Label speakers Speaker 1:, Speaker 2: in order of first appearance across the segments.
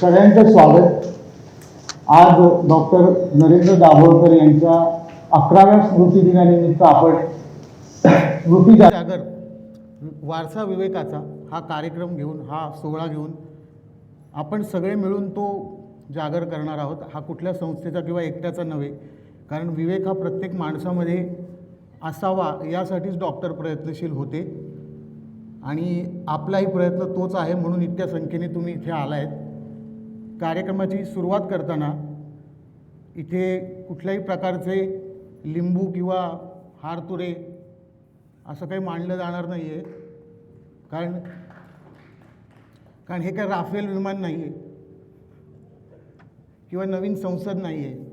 Speaker 1: सगळ्यांचं स्वागत. आज डॉक्टर नरेंद्र दाभोळकर यांच्या अकराव्या स्मृती दिनानिमित्त आपण स्मृती जागर वारसा विवेकाचा हा कार्यक्रम घेऊन हा सोहळा घेऊन आपण सगळे मिळून तो जागर करणार आहोत. हा कुठल्या संस्थेचा किंवा एकट्याचा नव्हे कारण विवेक हा प्रत्येक माणसामध्ये असावा यासाठीच डॉक्टर प्रयत्नशील होते. आणि आपलाही प्रयत्न तोच आहे म्हणून इतक्या संख्येने तुम्ही इथे आला आहेत कार्यक्रमाची सुरुवात करताना इथे कुठल्याही प्रकारचे लिंबू किंवा हारतुरे असं काही मांडलं जाणार नाही आहे कारण कारण हे काय राफेल विमान नाही आहे किंवा नवीन संसद नाही आहे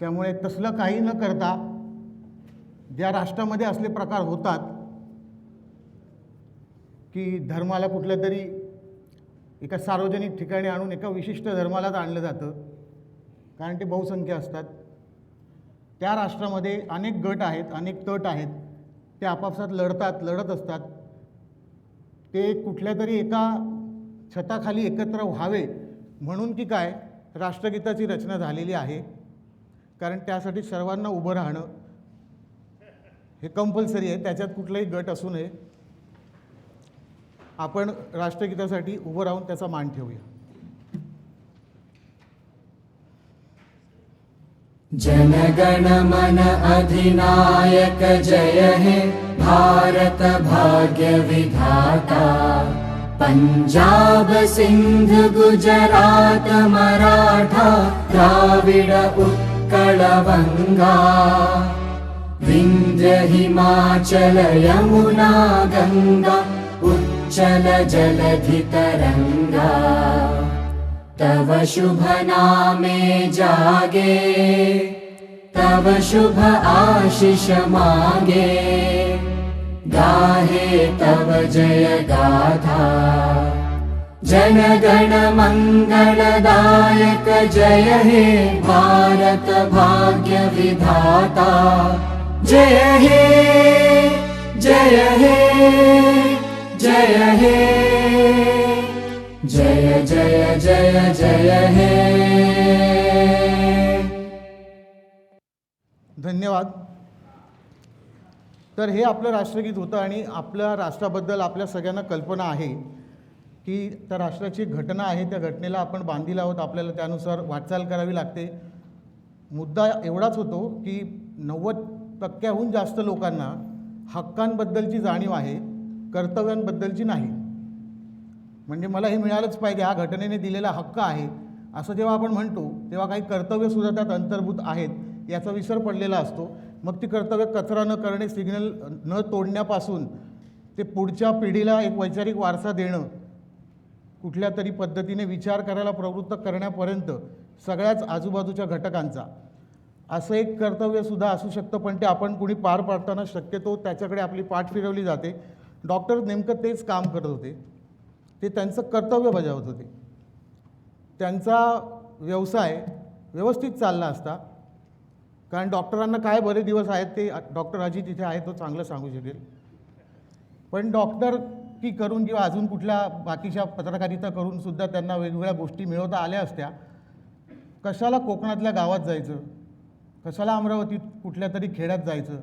Speaker 1: त्यामुळे तसलं काही न करता ज्या राष्ट्रामध्ये असले प्रकार होतात की धर्माला कुठल्या तरी एका सार्वजनिक ठिकाणी आणून एका विशिष्ट धर्मालाच आणलं जातं कारण ते बहुसंख्य असतात. त्या राष्ट्रामध्ये अनेक गट आहेत अनेक तट आहेत ते आपापसात लढतात लढत असतात. ते कुठल्या तरी एका छताखाली एकत्र व्हावे म्हणून की काय राष्ट्रगीताची रचना झालेली आहे. कारण त्यासाठी सर्वांना उभं राहणं हे कंपल्सरी आहे. त्याच्यात कुठलाही गट असू नये. आपण राष्ट्रगीतासाठी उभं राहून त्याचा मान ठेवूया.
Speaker 2: जनगण मन अधिनायक जय हे भारत भाग्य विधाता। पंजाब सिंध गुजरात मराठा द्राविड उत्तर बंगा विंध्य हिमाचल यमुना गंगा उच्चल जलधि तरंगा तव शुभ नामे जागे तव शुभ आशिष मागे। गाहे तव जय गाथा जन गण जय हे भारत भाग्य विधाता। जय हे जय हे जय हे। जय जय जय जय हे।
Speaker 1: धन्यवाद। तर हे आपलं राष्ट्रगीत होतं आणि आपल्या राष्ट्राबद्दल आपल्या सगळ्यांना कल्पना आहे. की त्या राष्ट्राची घटना आहे त्या घटनेला आपण बांधील आहोत आपल्याला त्यानुसार वाटचाल करावी लागते. मुद्दा एवढाच होतो की नव्वद टक्क्याहून जास्त लोकांना हक्कांबद्दलची जाणीव आहे कर्तव्यांबद्दलची नाही. म्हणजे मला हे मिळालंच पाहिजे हा घटनेने दिलेला हक्क आहे. असं जेव्हा आपण म्हणतो तेव्हा काही कर्तव्यसुद्धा त्यात अंतर्भूत आहेत याचा विसर पडलेला असतो. मग ती कर्तव्य कचरा न करणे सिग्नल न तोडण्यापासून ते पुढच्या पिढीला एक वैचारिक वारसा देणं कुठल्या तरी पद्धतीने विचार करायला प्रवृत्त करण्यापर्यंत सगळ्याच आजूबाजूच्या घटकांचा. असं एक कर्तव्यसुद्धा असू शकतं पण ते आपण कुणी पार पाडताना शक्यतो त्याच्याकडे आपली पाठ फिरवली जाते. डॉक्टर नेमकं तेच काम करत होते. ते त्यांचं कर्तव्य बजावत होते. त्यांचा व्यवसाय व्यवस्थित चालला असता. कारण डॉक्टरांना काय बरे दिवस आहेत ते डॉक्टर अजित तिथे आहे तो चांगलं सांगू शकेल. पण डॉक्टर की करून किंवा अजून कुठल्या बाकीच्या पत्रकारिता करून सुद्धा त्यांना वेगवेगळ्या गोष्टी मिळवता आल्या असत्या. कशाला कोकणातल्या गावात जायचं? कशाला अमरावतीत कुठल्या तरी खेड्यात जायचं?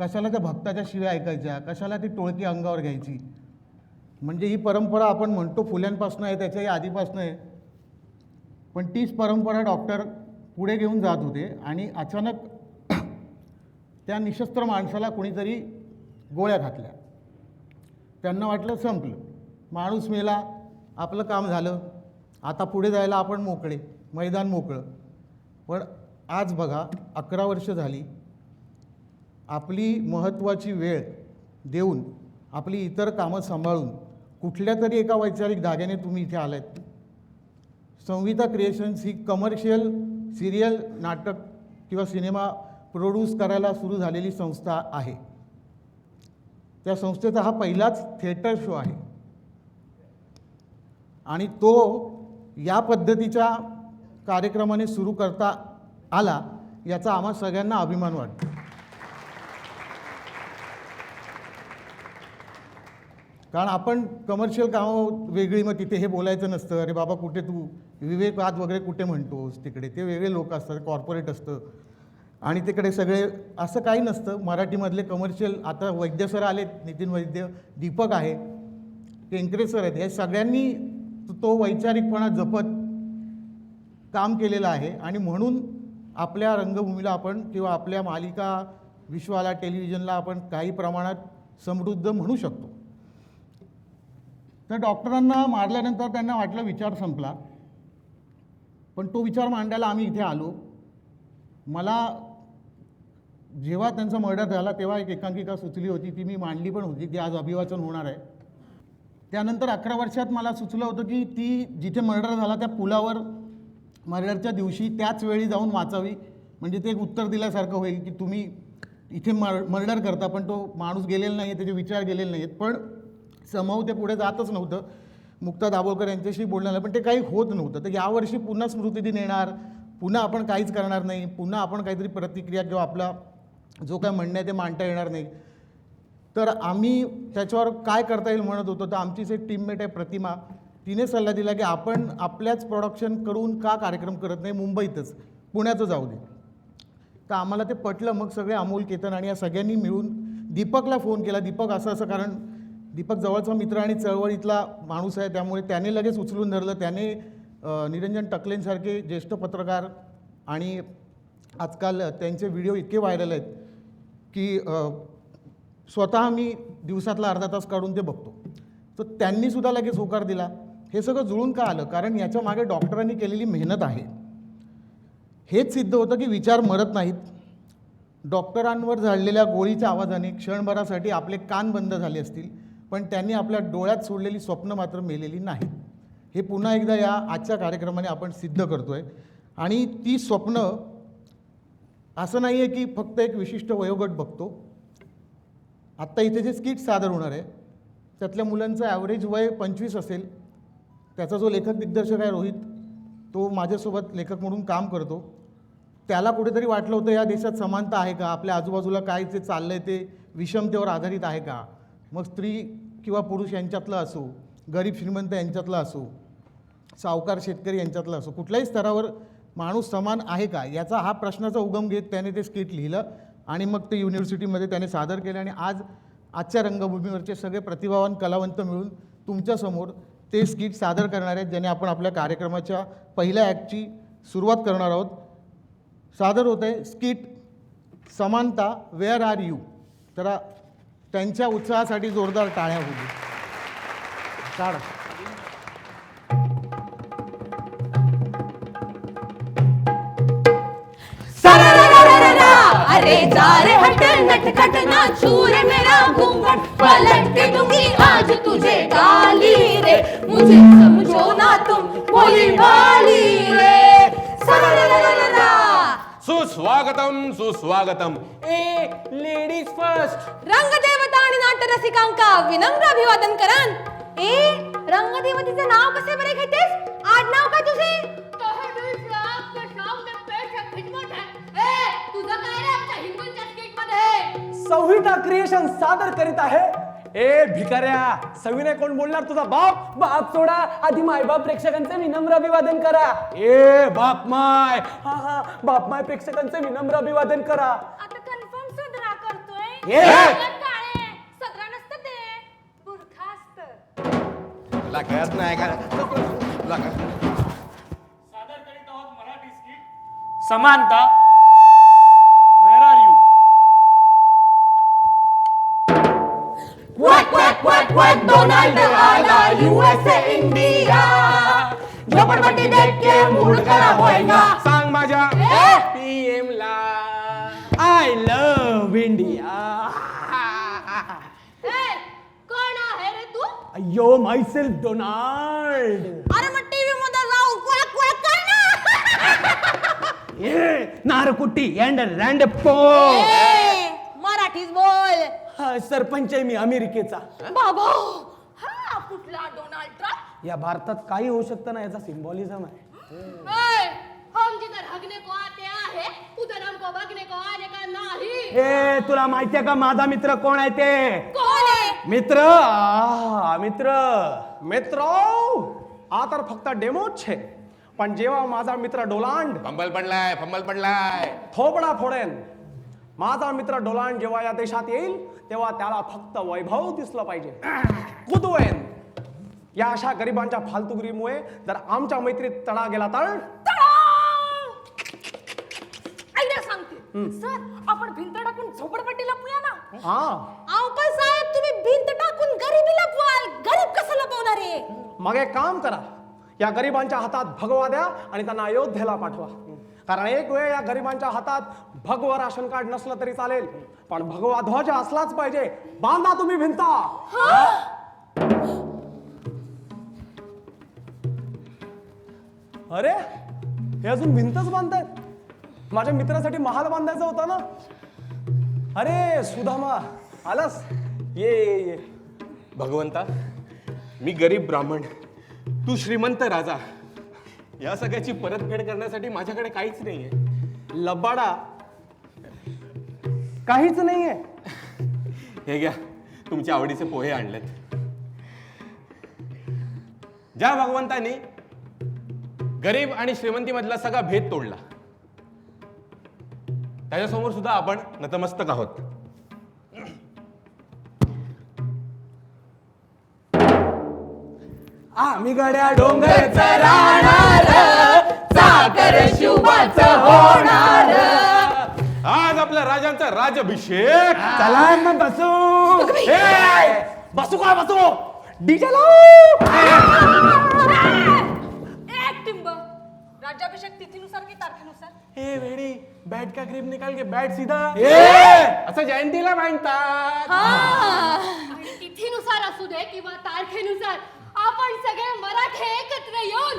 Speaker 1: कशाला त्या भक्ताच्या शिव्या ऐकायच्या? कशाला ती टोळकी अंगावर घ्यायची? म्हणजे ही परंपरा आपण म्हणतो फुल्यांपासून आहे त्याच्याही आधीपासून आहे. पण तीच परंपरा डॉक्टर पुढे घेऊन जात होते आणि अचानक त्या निशस्त्र माणसाला कोणीतरी गोळ्या घातल्या. त्यांना वाटलं संपलं. माणूस मेला आपलं काम झालं. आता पुढे जायला आपण मोकळे मैदान मोकळं. पण आज बघा अकरा वर्ष झाली. आपली महत्त्वाची वेळ देऊन आपली इतर कामं सांभाळून कुठल्या तरी एका वैचारिक धाग्याने तुम्ही इथे आलात संविता क्रिएशन्स ही कमर्शियल सिरियल नाटक किंवा सिनेमा प्रोड्यूस करायला सुरू झालेली संस्था आहे. त्या संस्थेचा हा पहिलाच थिएटर शो आहे. आणि तो या पद्धतीच्या कार्यक्रमाने सुरू करता आला याचा आम्हा सगळ्यांना अभिमान वाटतो. कारण आपण कमर्शियल कामं वेगळी मग तिथे हे बोलायचं नसतं अरे बाबा कुठे तू? विवेकवाद वगैरे कुठे म्हणतोस? तिकडे ते वेगळे लोक असतात कॉर्पोरेट असतं. आणि तिकडे सगळे असं काही नसतं. मराठीमधले कमर्शियल आता वैद्य सर आलेत नितीन वैद्य दीपक आहे केंकरे सर आहेत हे सगळ्यांनी तो वैचारिकपणा जपत काम केलेलं आहे. आणि म्हणून आपल्या रंगभूमीला आपण किंवा आपल्या मालिका विश्वाला टेलिव्हिजनला आपण काही प्रमाणात समृद्ध म्हणू शकतो. तर डॉक्टरांना मारल्यानंतर त्यांना वाटलं विचार संपला. पण तो विचार मांडायला आम्ही इथे आलो. मला जेव्हा त्यांचा मर्डर झाला तेव्हा एक एकांकिका सुचली होती ती मी मांडली पण होती ती आज अभिवाचन होणार आहे. त्यानंतर अकरा वर्षात मला सुचलं होतं की ती जिथे मर्डर झाला त्या पुलावर मर्डरच्या दिवशी त्याच वेळी जाऊन वाचावी. म्हणजे ते एक उत्तर दिल्यासारखं होईल की तुम्ही इथे मर मर्डर करता पण तो माणूस गेलेला नाही आहे त्याचे विचार गेलेले नाही आहेत पण समव ते पुढे जातच नव्हतं. मुक्ता दाभोळकर यांच्याशी बोलणं झालं पण ते काही होत नव्हतं. तर यावर्षी पुन्हा स्मृतिदिन येणार पुन्हा आपण काहीच करणार नाही पुन्हा आपण काहीतरी प्रतिक्रिया किंवा आपला जो काय म्हणणं आहे ते मांडता येणार नाही. तर आम्ही त्याच्यावर काय करता येईल म्हणत होतो तर आमचीच एक टीममेट आहे प्रतिमा. तिने सल्ला दिला की आपण आपल्याच प्रोडक्शन करून का कार्यक्रम करत नाही मुंबईतच. पुण्याचं जाऊ दे. तर आम्हाला ते पटलं मग सगळे अमोल केतन आणि या सगळ्यांनी मिळून दीपकला फोन केला. दीपक असं असं कारण दीपक जवळचा मित्र आणि चळवळीतला माणूस आहे त्यामुळे त्याने लगेच उचलून धरलं. त्याने निरंजन टकलेंसारखे ज्येष्ठ पत्रकार आणि आजकाल त्यांचे व्हिडिओ इतके व्हायरल आहेत. की स्वतः मी दिवसातला अर्धा तास काढून ते बघतो. तर त्यांनीसुद्धा लगेच होकार दिला. हे सगळं जुळून का आलं? कारण याच्या मागे डॉक्टरांनी केलेली मेहनत आहे. हेच सिद्ध होतं की विचार मरत नाहीत. डॉक्टरांवर झाडलेल्या गोळीच्या आवाजाने क्षणभरासाठी आपले कान बंद झाले असतील पण त्यांनी आपल्या डोळ्यात सोडलेली स्वप्न मात्र मेलेली नाहीत. हे पुन्हा एकदा या आजच्या कार्यक्रमाने आपण सिद्ध करतो आहे आणि ती स्वप्न असं नाही आहे की फक्त एक विशिष्ट वयोगट बघतो. आत्ता इथे जे स्किट सादर होणार आहे त्यातल्या मुलांचं ॲव्हरेज वय पंचवीस असेल. त्याचा जो लेखक दिग्दर्शक आहे रोहित तो माझ्यासोबत लेखक म्हणून काम करतो. त्याला कुठेतरी वाटलं होतं या देशात समानता आहे का? आपल्या आजूबाजूला काय जे चाललं आहे ते विषमतेवर आधारित आहे का? मग स्त्री किंवा पुरुष यांच्यातलं असो गरीब श्रीमंत यांच्यातलं असो सावकार शेतकरी यांच्यातलं असो कुठल्याही स्तरावर माणूस समान आहे का? याचा हा प्रश्नाचा उगम घेत त्याने ते स्किट लिहिलं आणि मग ते युनिव्हर्सिटीमध्ये त्याने सादर केलं आणि आज आजच्या रंगभूमीवरचे सगळे प्रतिभावान कलावंत मिळून तुमच्यासमोर ते स्किट सादर करणार आहेत ज्याने आपण आपल्या कार्यक्रमाच्या पहिल्या ॲक्टची सुरुवात करणार आहोत. सादर होत आहे स्किट समानता वेअर आर यू तर त्यांच्या उत्साहासाठी जोरदार टाळ्या होती काढा.
Speaker 3: अरे जा रे हट नटखट ना छूर मेरा घूंघट। पलट के दूंगी आज तुझे गाली रे। मुझे समझो ना तुम भोली भाली रे.
Speaker 4: सुस्वागतम सुस्वागतम। ए लेडीज फर्स्ट
Speaker 3: रंगदेवता आणि नाट्यरसिकांका विनम्र अभिवादन करान ए रंगदेवतीचं नाव कसे बरे घेतेस? आडनाव काय तुझे?
Speaker 5: संहिता क्रिएशन सादर करीत आहे. ए भिकाऱ्या सविनय कोण बोलणार तुझा बाप? बाप सोडा आधी मायबाप प्रेक्षकांचे विनम्र अभिवादन करा. ए बाप माय. हा हा बाप माय प्रेक्षकांचे विनम्र अभिवादन करा.
Speaker 3: आता कन्फर्म सदरा करतोय.
Speaker 5: ए!
Speaker 3: काळे. सदरा नसतं ते. बुरखा असतं.
Speaker 4: तुला कळत नाही का? तुला कळत-
Speaker 6: समानता
Speaker 3: quack quack quack quack Donald आला यूएसए इंडिया झोपडपट्टी देख के मूड खराब होएगा
Speaker 4: सांग माझ्या
Speaker 3: ए!
Speaker 4: पीएम ला
Speaker 5: आय लव्ह इंडिया
Speaker 3: कोण आहे रे तू
Speaker 5: अय्यो मायसेल्फ डोनाल्ड
Speaker 3: अरे मग टीव्ही मध्ये जाऊन क्वॅक क्वॅक कर ना
Speaker 5: ए नारकुट्टी अँड रँड पो
Speaker 3: ए, मराठीच बोल
Speaker 5: हा, सरपंच आहे मी अमेरिकेचा
Speaker 3: बाबा हा कुठला डोनाल्ड ट्रम्प
Speaker 5: या भारतात काही होऊ शकतं ना याचा सिम्बॉलिझम आहे
Speaker 3: ए, हम जिधर हगने को आते हैं
Speaker 5: ए तुला माहितीये का माझा मित्र कोण आहे ते
Speaker 3: कोण आहे
Speaker 5: મિત્ર આ મિત્ર મિત્રો આ तर फक्त डेमोच છે पण जेव्हा माझा मित्र डोलांड
Speaker 4: फंबल पडलाय फंबल पडलाय
Speaker 5: थोबडा फोडेन माझा मित्र डोलांड जेव्हा या देशात येईल तेव्हा त्याला फक्त वैभव दिसलं पाहिजे. कुदवेन या अशा गरिबांच्या फालतुगिरीमुळे जर आमच्या मैत्रीत तडा गेला तर?
Speaker 3: आयडिया सांगते. सर आपण भिंत टाकून झोपडपट्टी लपवूया ना.
Speaker 5: हा.
Speaker 3: अहो पण साहेब तुम्ही भिंत टाकून गरीबी लपवाल गरीब कसं लपवणार आहे
Speaker 5: मग एक काम करा. या गरिबांच्या हातात भगवा द्या आणि त्यांना अयोध्येला पाठवा. कारण एक वेळ या गरिबांच्या हातात भगवा राशन कार्ड नसलं तरी चालेल. पण भगवा ध्वज असलाच पाहिजे. बांधा तुम्ही भिंता. अरे हे अजून भिंतच बांधतायत. माझ्या मित्रासाठी महाल बांधायचा होता ना? अरे सुधामा आलास? ये ये ये.
Speaker 4: भगवंता मी गरीब ब्राह्मण. तू श्रीमंत राजा. या सगळ्याची परतफेड करण्यासाठी माझ्याकडे काहीच नाहीये.
Speaker 5: लबाडा. काहीच नाहीये.
Speaker 4: हे घ्या तुमच्या आवडीचे पोहे आणलेत. ज्या भगवंतानी गरीब आणि श्रीमंतीमधला सगळा भेद तोडला त्याच्यासमोर सुद्धा आपण नतमस्तक आहोत.
Speaker 5: आम्ही गड्या डोंगर
Speaker 3: साखर
Speaker 4: राजाभिषेक!
Speaker 5: चला ना बसू.
Speaker 4: हे!
Speaker 5: बसू का बसू? डीजे
Speaker 3: टिंब. राज्याभिषेक तिथीनुसार की तारखेनुसार?
Speaker 4: ए वेडी बॅट का ग्रीप निकाल के बॅट सीधा.
Speaker 5: ए
Speaker 4: असं जयंतीला मांडतात.
Speaker 7: आणि तिथीनुसार असू दे किंवा तारखेनुसार आपण सगळे मराठे एकत्र येऊन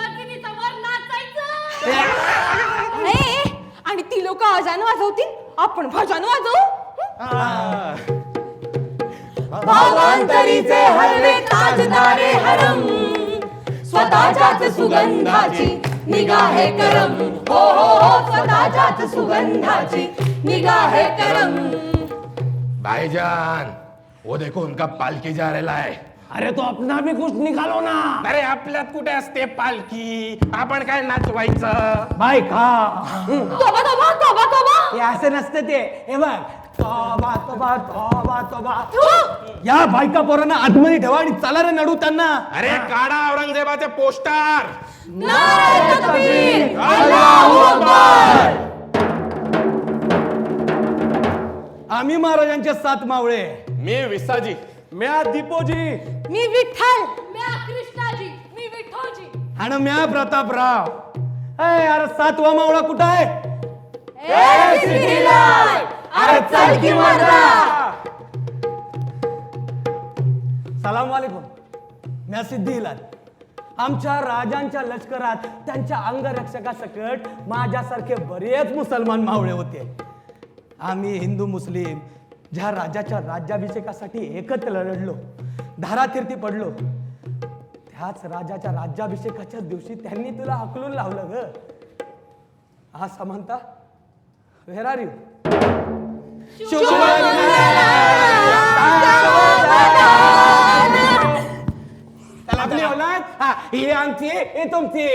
Speaker 7: मर्दिनीचा वर नाचायचं
Speaker 3: ए, आणि ती लोक अजान वाजवतील आपण भजन वाजवू? भावांतरीचे हलवे ताजदारे हरम. स्वतःच्याच सुगंधाची निगाहे करम. हो हो हो स्वतःच्याच सुगंधाची निगाहे करम.
Speaker 4: भाईजान वो देखो उनका पालकी जा रहा है।
Speaker 5: अरे तो अपना भी कुछ निकालो ना।
Speaker 4: अरे आपल्यात कुठे असते पालखी? आपण काय नाचवायचं?
Speaker 5: बाय का
Speaker 3: तोबा तोबा तोबा तोबा.
Speaker 5: हे असे नसते ते. हे बघ. तोबा तोबा तोबा तोबा. या बायका पोरांना आतमध्ये ठेवा आणि चला रे नडू त्यांना.
Speaker 4: अरे काढा औरंगजेबाचे पोस्टर.
Speaker 3: नारे तकबीर अल्लाहू अकबर
Speaker 5: आम्ही महाराजांचे सात मावळे.
Speaker 4: मी विसाजी.
Speaker 5: म्या दीपोजी.
Speaker 3: मी विठ्ठल.
Speaker 7: म्या कृष्णाजी मी विठोजी
Speaker 5: आणि म्या प्रतापराव. अय अरे सातवा मावळा कुठं आहे?
Speaker 3: ए सिद्धिलाल अरे चल की मर्दा.
Speaker 5: सलाम वालेकुम. म्या सिद्धिलाल. आमच्या राजांच्या लष्करात त्यांच्या अंगरक्षकासकट माझ्यासारखे बरेच मुसलमान मावळे होते. आम्ही हिंदू मुस्लिम ज्या राजाच्या राज्याभिषेकासाठी एकत्र लढलो धारातीर्थी पडलो. त्याच राजाच्या राज्याभिषेकाच्या दिवशी त्यांनी तुला हकलून लावलं ग. हा समानता व्हेर आर यू आपली औलाद? हा, ही आमची ही तुमची.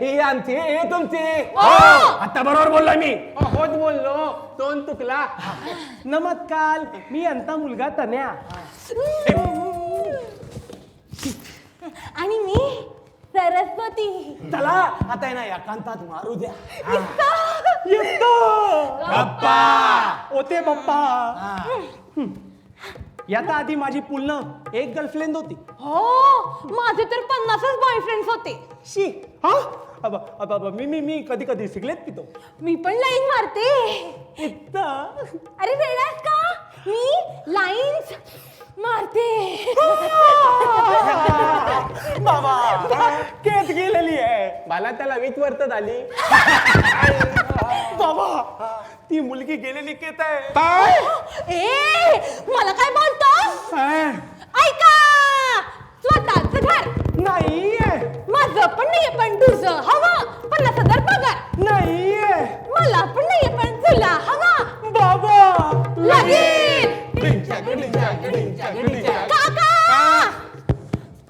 Speaker 5: ही. आमची ही तुमची. आता बरोबर बोललोय मी.
Speaker 4: होत बोललो. दोन तुकला
Speaker 5: नमस्कार. मी अंता मुलगा तन्या.
Speaker 3: आणि मी सरस्वती.
Speaker 5: चला आता आहे ना एकांतात मारू द्या.
Speaker 4: बाप्पा
Speaker 5: ओते बाप्पा याचा आधी माझी पुलनं एक गर्लफ्रेंड होती.
Speaker 3: हो माझे तर पन्नासच बॉयफ्रेंड होते.
Speaker 5: शी. हा? अब, अब, अब, मी मी मी कधी कधी सिगलेत पितो
Speaker 3: मी पण लाईन मारते.
Speaker 5: इतका.
Speaker 3: अरे वेळात का? मी लाईन्स. मारते.
Speaker 5: बाबा. केस गेलेली आहे.
Speaker 4: मला त्याला वीज वर्तत आली
Speaker 5: बाबा ती मुलगी गेलेली केत आहे.
Speaker 3: ए मला काय बोलतो? ऐका स्वतःच घर.
Speaker 5: नाहीये.
Speaker 3: माझं पण नाहीये पण तुझं हवं. पन्नास हजार पगार
Speaker 5: नाहीये.
Speaker 3: मला पण नाहीये पण तुला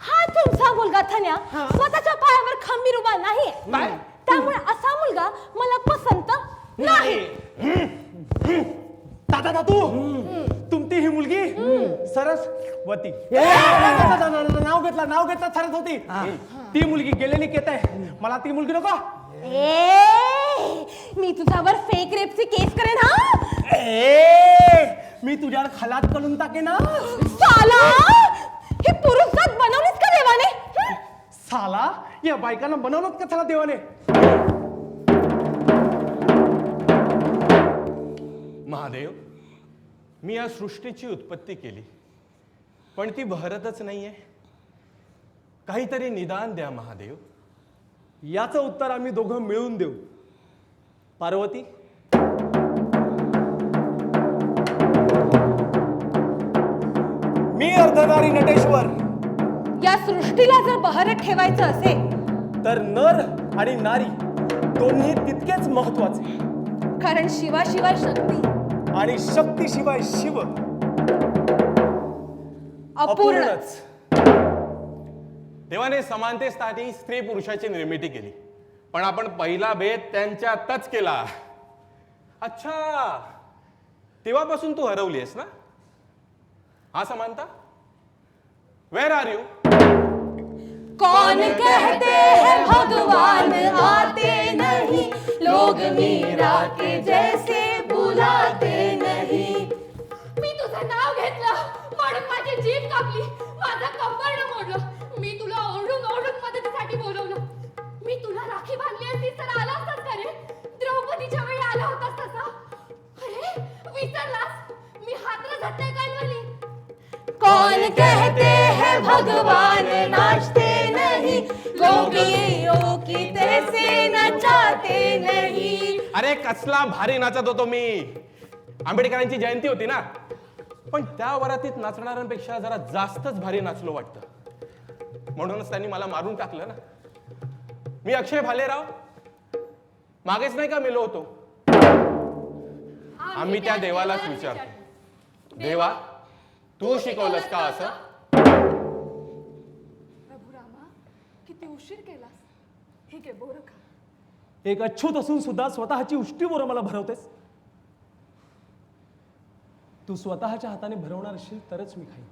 Speaker 3: हा तुमचा मुलगा थन्या स्वतःच्या पायावर खंबीर उभा नाही. त्यामुळे असा मुलगा मला पसंत नाही.
Speaker 5: दादा दादू. तुमची ही मुलगी? सरस्वती नाव घेतला नाव घेतला सरस्वती ती मुलगी गेलेली केत आहे. मला ती मुलगी नको.
Speaker 3: मी तुझ्यावर फेक रेपची केस करेन हा?
Speaker 5: ए मी तुझ्यावर खलात करून टाके ना
Speaker 3: साला! ही पुरुष जात बनवलीस का देवाने? हं?
Speaker 5: साला या बायकांना बनवलं का चला देवाने?
Speaker 4: महादेव मी या सृष्टीची उत्पत्ती केली पण ती बहरतच नाहीये. काहीतरी निदान द्या महादेव.
Speaker 5: याचं उत्तर आम्ही दोघं मिळून देऊ. पार्वती. मी अर्धनारी नटेश्वर.
Speaker 3: या सृष्टीला जर बहरत ठेवायचं असेल
Speaker 5: तर नर आणि नारी दोन्ही तितकेच महत्त्वाचे.
Speaker 3: कारण शिवाशिवाय शक्ती.
Speaker 5: आणि शक्तीशिवाय शिव
Speaker 3: अपूर्णच.
Speaker 4: देवाने समानतेसाठी स्त्री पुरुषाची निर्मिती केली. पण आपण पहिला भेद त्यांच्यातच केला. अच्छा. तेव्हापासून तू हरवली आहेस ना? हा समानता वेर आर यू
Speaker 3: कौन कहते हैं भगवान? आते नहीं। लोग मीरा के जैसे बुलाते नहीं।
Speaker 7: मी तुझं नाव घेतलं. म्हणून माझी जीभ कापली. माझं कंबरड मोडलं. मी तुला ओढून ओढून मदतीसाठी बोलवलं. मी तुला तर आला असतास का रे? द्रौपदीच्या वेळी आला होतास तसा? अरे विसरलास? मी हातला
Speaker 3: कौन कहते हैं भगवान नाचते नहीं? गोपियों की तैसे नचाते नहीं?
Speaker 4: अरे कसला भारी नाचत होतो मी. आंबेडकरांची जयंती होती ना? पण त्या वरातीत नाचणाऱ्यांपेक्षा जरा जास्तच भारी नाचलो वाटतं. म्हणूनच त्यांनी मला मारून टाकलं ना. मी अक्षय भालेराव मागेच नाही का मेलो होतो? आम्ही त्या देवालाच विचारतो. देवा तू शिकवलंस का असं?
Speaker 7: प्रभू रामा किती उशीर केलास? हे बोरं खा.
Speaker 5: एक अच्छूत असून सुद्धा स्वतःची उष्टी बोरं मला भरवतेस. तू स्वतःच्या हाताने भरवणार असशील तरच मी खाईन.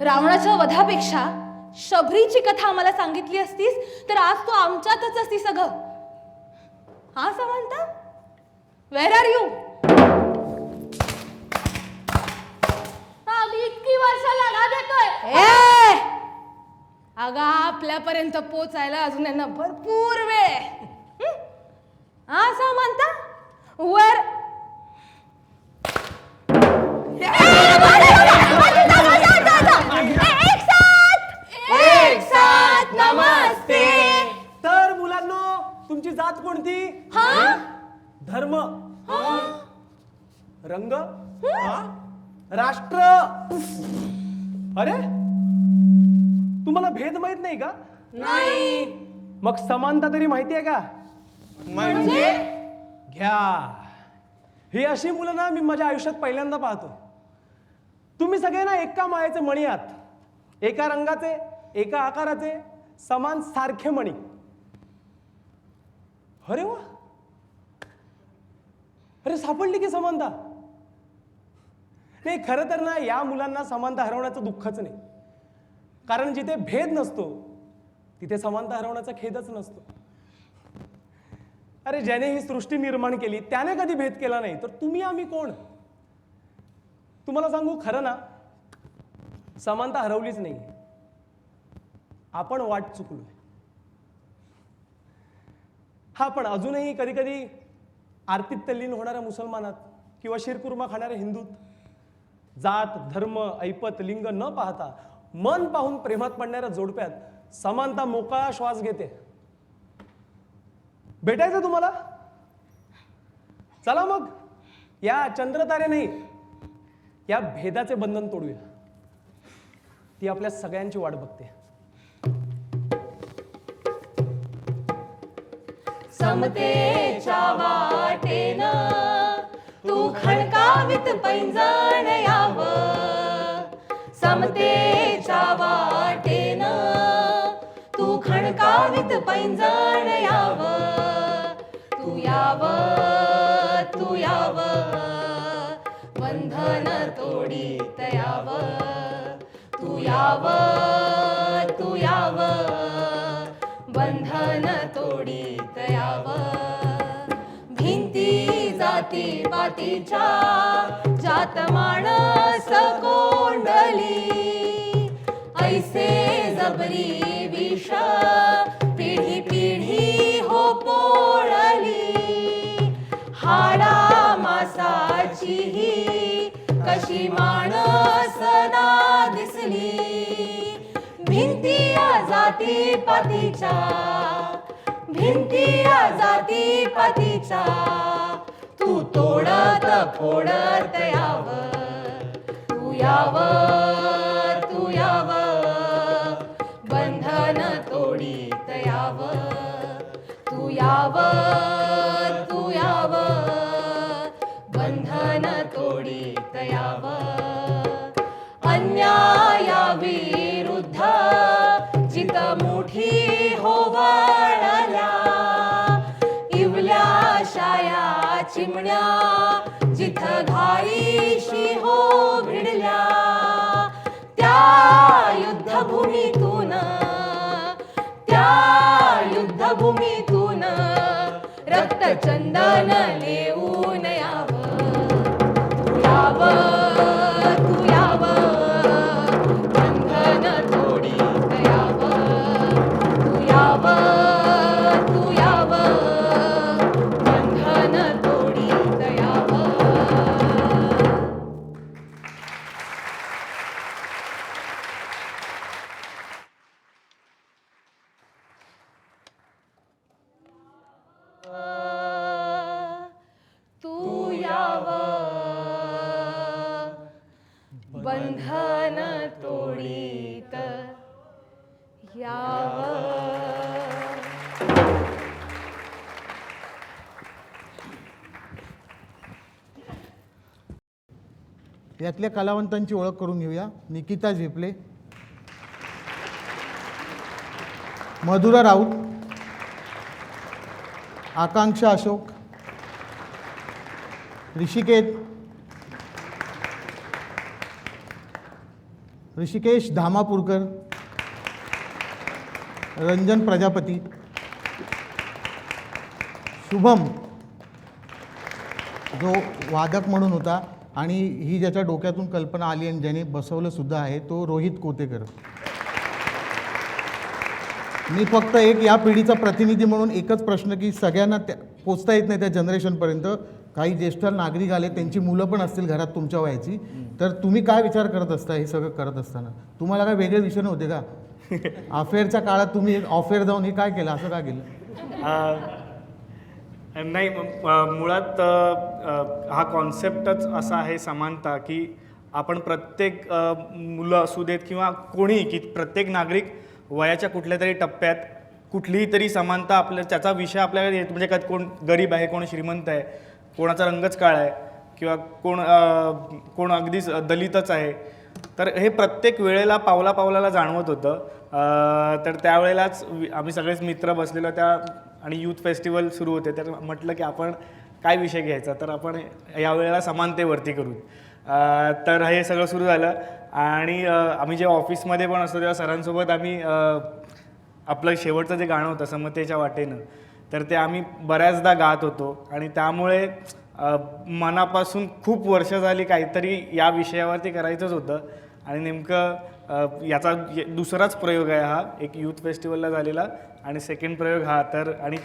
Speaker 3: रावणाच्या वधापेक्षा शबरीची कथा आम्हाला सांगितली असतीस तर आज तू आमच्यातच असती सगळं हा समंता वेर आर यू
Speaker 7: आम्ही इतकी वर्ष लढा देतोय.
Speaker 3: अगं आपल्यापर्यंत पोचायला अजून यांना भरपूर वेळ आहे.
Speaker 5: तुमची जात कोणती?
Speaker 3: हा?
Speaker 5: धर्म. रंग. राष्ट्र. अरे? तुम्हाला भेद माहीत नाही का?
Speaker 3: नाही.
Speaker 5: मग समानता तरी माहिती आहे का?
Speaker 4: म्हणजे?
Speaker 5: घ्या. ही अशी मुलं ना मी माझ्या आयुष्यात पहिल्यांदा पाहतो. तुम्ही सगळे ना एका माळेचे मणी आहात. एका रंगाचे एका आकाराचे समान सारखे मणी. अरे वा. अरे सापडली की समानता? नाही खरं तर ना या मुलांना समानता हरवण्याचं दुःखच नाही. कारण जिथे भेद नसतो तिथे समानता हरवण्याचा खेदच नसतो. अरे ज्याने ही सृष्टी निर्माण केली त्याने कधी भेद केला नाही. तर तुम्ही आम्ही कोण? तुम्हाला सांगू खरं ना समानता हरवलीच नाही. आपण वाट चुकलोय. हा पण अजूनही कधी कधी आरतीत तल्लीन होणाऱ्या मुसलमानात किंवा शिरकुर्मा खाणाऱ्या हिंदूत जात धर्म ऐपत लिंग न पाहता मन पाहून प्रेमात पडणाऱ्या जोडप्यात समानता मोकळा श्वास घेते. भेटायचं तुम्हाला? चला मग. या चंद्रतारे नाही या भेदाचे बंधन तोडूया. ती आपल्या सगळ्यांची वाट बघते.
Speaker 3: समतेच्या वाटेन तू खणकावित पैंजण याव. समतेच्या वाटेन तू खणकावित पैंजण याव. तू याव तू याव. बंधन तोडीत याव. तू याव तू याव बंधन तोडीत याव. भिंती जाती पातीच्या जात माणस कोंडली. ऐसे जबरी विष पिढी पिढी हो पोळली. हाडा मासाची ही कशी माणस ना दिसली. भिंती जाती पातीच्या भिंती जाती पातीच्या तू तोडत फोडत याव. तू याव तू याव. बंधन तोडीत याव. तू याव. चिमण्या जिथ घाईशी हो भिडल्या त्या युद्धभूमीतून त्या युद्धभूमीतून रक्तचंदन लेऊन यावं. यावं. घ्यावं
Speaker 1: यातल्या कलावंतांची ओळख करून घेऊया. निकिता झेपले. मधुरा राऊत. आकांक्षा अशोक. ऋषिकेत. ऋषिकेश धामापूरकर. रंजन प्रजापती. शुभम जो वादक म्हणून होता आणि ही ज्याच्या डोक्यातून कल्पना आली आणि ज्याने बसवलं सुद्धा आहे तो रोहित कोतेकर. मी फक्त एक या पिढीचा प्रतिनिधी म्हणून एकच प्रश्न की सगळ्यांना त्या पोचता येत नाही त्या जनरेशनपर्यंत काही ज्येष्ठ नागरिक आले त्यांची मुलं पण असतील घरात तुमच्या वयाची. तर तुम्ही काय विचार करत असता हे सगळं करत असताना? तुम्हाला काय वेगळे विषय नव्हते का? अफेअरच्या काळात तुम्ही ऑफेअर जाऊन हे काय केलं? असं काय केलं?
Speaker 6: अ, नाही म- मुळात अ, हा कॉन्सेप्टच असा आहे समानता की आपण प्रत्येक अ, मुलं असू देत किंवा कोणी की प्रत्येक नागरिक वयाच्या कुठल्या तरी टप्प्यात कुठलीही तरी समानता आपल्या त्याचा विषय आपल्याकडे येतो. म्हणजे का कोण गरीब आहे कोण श्रीमंत आहे कोणाचा रंगच काळा आहे किंवा कोण अ, कोण अगदीच दलितच आहे तर हे प्रत्येक वेळेला पावला पावलाला जाणवत होतं. तर त्यावेळेलाच वि- आम्ही सगळेच मित्र बसलेलो त्या आणि यूथ फेस्टिवल सुरू होते. तर म्हटलं की आपण काय विषय घ्यायचा? तर आपण यावेळेला समानतेवरती करू तर हे सगळं सुरू झालं आणि आम्ही जेव्हा ऑफिसमध्ये पण असतो तेव्हा सरांसोबत आम्ही आपलं शेवटचं जे गाणं होतं समतेच्या वाटेनं तर ते आम्ही बऱ्याचदा गात होतो. आणि त्यामुळे मनापासून खूप वर्ष झाली काहीतरी या विषयावरती करायचंच होतं. आणि नेमकं याचा दुसराच प्रयोग आहे हा. एक यूथ फेस्टिवलला झालेला आणि सेकंड प्रयोग हा. तर आणि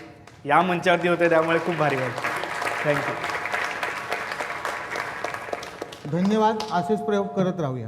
Speaker 6: या मंचावरती होते त्यामुळे खूप भारी वाटतं थँक्यू
Speaker 1: धन्यवाद. असेच प्रयोग करत राहूया.